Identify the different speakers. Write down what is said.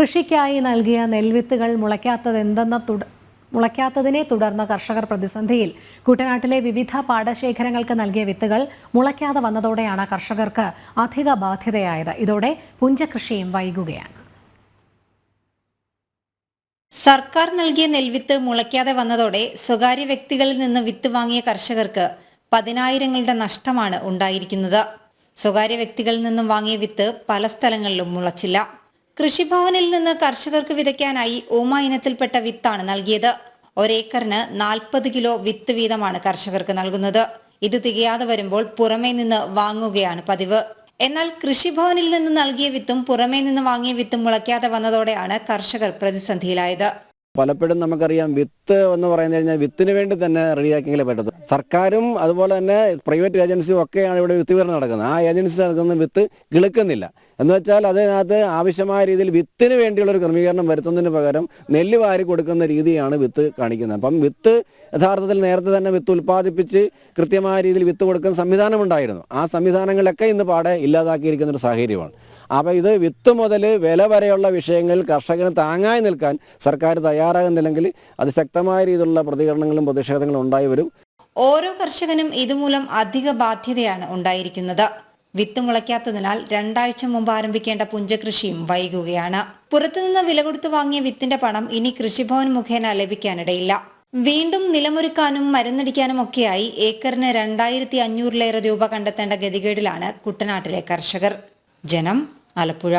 Speaker 1: കൃഷിക്കായി നൽകിയ നെൽവിത്തുകൾ മുളയ്ക്കാത്തതെന്തെന്ന തുട മുളയ്ക്കാത്തതിനെ തുടർന്ന കർഷകർ പ്രതിസന്ധിയിൽ. കുട്ടനാട്ടിലെ വിവിധ പാടശേഖരങ്ങൾക്ക് നൽകിയ വിത്തുകൾ മുളയ്ക്കാതെ വന്നതോടെയാണ് കർഷകർക്ക് അധിക ബാധ്യതയായത്. ഇതോടെ പുഞ്ചകൃഷിയും വൈകുകയാണ്.
Speaker 2: സർക്കാർ നൽകിയ നെൽവിത്ത് മുളയ്ക്കാതെ വന്നതോടെ സ്വകാര്യ വ്യക്തികളിൽ നിന്ന് വിത്ത് വാങ്ങിയ കർഷകർക്ക് പതിനായിരങ്ങളുടെ നഷ്ടമാണ് ഉണ്ടായിരിക്കുന്നത്. സ്വകാര്യ വ്യക്തികളിൽ നിന്നും വാങ്ങിയ വിത്ത് പല സ്ഥലങ്ങളിലും മുളച്ചില്ല. കൃഷിഭവനിൽ നിന്ന് കർഷകർക്ക് വിതയ്ക്കാനായി ഓമ ഇനത്തിൽപ്പെട്ട വിത്താണ് നൽകിയത്. ഒരേക്കറിന് നാൽപ്പത് കിലോ വിത്ത് വീതമാണ് കർഷകർക്ക് നൽകുന്നത്. ഇത് തികയാതെ വരുമ്പോൾ പുറമേ നിന്ന് വാങ്ങുകയാണ് പതിവ്. എന്നാൽ കൃഷിഭവനിൽ നിന്ന് നൽകിയ വിത്തും പുറമേ നിന്ന് വാങ്ങിയ വിത്തും മുളയ്ക്കാതെ വന്നതോടെയാണ് കർഷകർ പ്രതിസന്ധിയിലായത്.
Speaker 3: പലപ്പോഴും നമുക്കറിയാം വിത്ത് എന്ന് പറയുന്നത് കഴിഞ്ഞാൽ വിത്തിന് വേണ്ടി തന്നെ റെഡിയാക്കിയെങ്കിലേ പറ്റത്തു സർക്കാരും അതുപോലെ തന്നെ പ്രൈവറ്റ് ഏജൻസിയും ഒക്കെയാണ് ഇവിടെ വിത്ത് വിതരണം നടക്കുന്നത്. ആ ഏജൻസി നടക്കുന്ന വിത്ത് കിളുക്കുന്നില്ല. എന്ന് വെച്ചാൽ അതിനകത്ത് ആവശ്യമായ രീതിയിൽ വിത്തിന് വേണ്ടിയുള്ള ഒരു ക്രമീകരണം വരുത്തുന്നതിന് പകരം നെല്ല് വാരി കൊടുക്കുന്ന രീതിയാണ് വിത്ത് കാണിക്കുന്നത്. അപ്പം വിത്ത് യഥാർത്ഥത്തിൽ നേരത്തെ തന്നെ വിത്ത് ഉൽപ്പാദിപ്പിച്ച് കൃത്യമായ രീതിയിൽ വിത്ത് കൊടുക്കുന്ന സംവിധാനം ഉണ്ടായിരുന്നു ആ സംവിധാനങ്ങളൊക്കെ ഇന്ന് പാടെ ഇല്ലാതാക്കിയിരിക്കുന്ന ഒരു സാഹചര്യമാണ്. അപ്പോൾ ഇത് വിത്ത് മുതൽ വില വരെയുള്ള വിഷയങ്ങളിൽ കർഷകന് താങ്ങായി നിൽക്കാൻ സർക്കാർ തയ്യാറാകുന്നില്ലെങ്കിൽ അതിശക്തമായ രീതിയിലുള്ള പ്രതികരണങ്ങളും പ്രതിഷേധങ്ങളും ഉണ്ടായി വരും.
Speaker 2: ഓരോ കർഷകനും ഇതുമൂലം അധിക ബാധ്യതയാണ് ഉണ്ടായിരിക്കുന്നത്. വിത്ത് മുളയ്ക്കാത്തതിനാൽ രണ്ടാഴ്ച മുമ്പ് ആരംഭിക്കേണ്ട പുഞ്ചകൃഷിയും വൈകുകയാണ്. പുറത്തുനിന്ന് വില കൊടുത്തു വാങ്ങിയ വിത്തിന്റെ പണം ഇനി കൃഷിഭവൻ മുഖേന ലഭിക്കാനിടയില്ല. വീണ്ടും നിലമൊരുക്കാനും മരുന്നടിക്കാനും ഒക്കെയായി ഏക്കറിന് രണ്ടായിരത്തി അഞ്ഞൂറിലേറെ രൂപ കണ്ടെത്തേണ്ട ഗതികേടിലാണ് കുട്ടനാട്ടിലെ കർഷകർ. ജനം ആലപ്പുഴ.